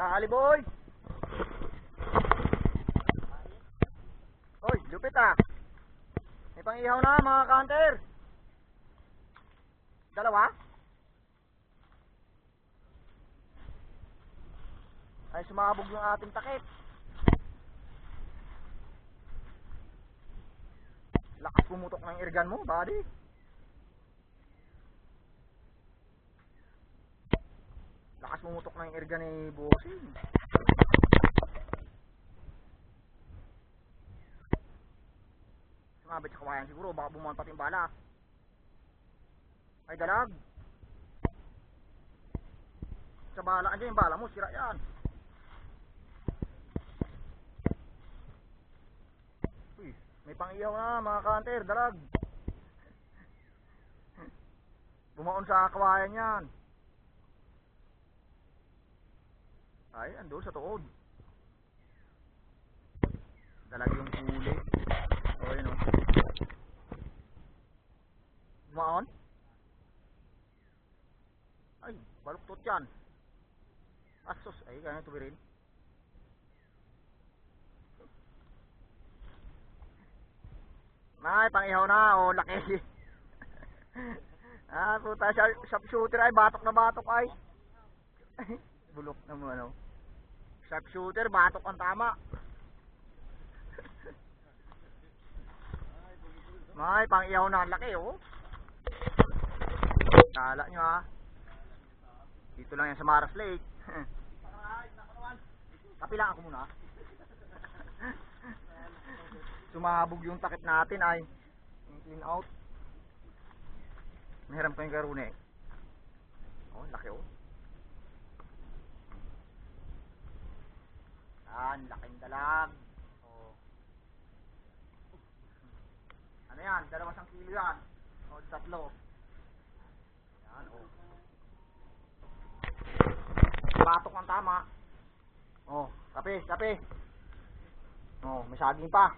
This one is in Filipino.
Dali boy. Oy, lupit ah. May pang-ihaw na mga counter. Dalawa? Ay, sumabog yung ating takip. Lakas pumutok ng irgan mo, buddy. Lakas pumutok ng irgan ni Bossing. Sumabit sa kawayan siguro, baka bumuhan pati yung bala. Ay, dalag. Sa bala, andyan yung bala mo, sira yan. Uy, may pang-iyaw na mga kanter, dalag. Bumaon sa kawayan yan. Ay, ando sa tuod. Dalag yung huli. O, yun o. Bumaon? Ay, baluktot yan. Asos, ay, ganyan tuwirin. Ay, pangihaw na, o, laki. ah, puta, sharp, sharp shooter ay, batok na batok ay. Bulok na mo, ano. Sharp shooter, batok ang tama. May, pangihaw na, ang laki, oh. Kala nyo, ha. Dito lang yan sa Maras Lake. Kapi lang ako muna. Sumabog yung takip natin ay clean out. Mahiram ko yung garune. Oh, laki oh. Yan, laking dalag. Oh. Ano yan? Dalawa sang kilo yan. O, tatlo. Yan, oh. Batok ang tama. Oh, kape, kape. Oh, may saging pa.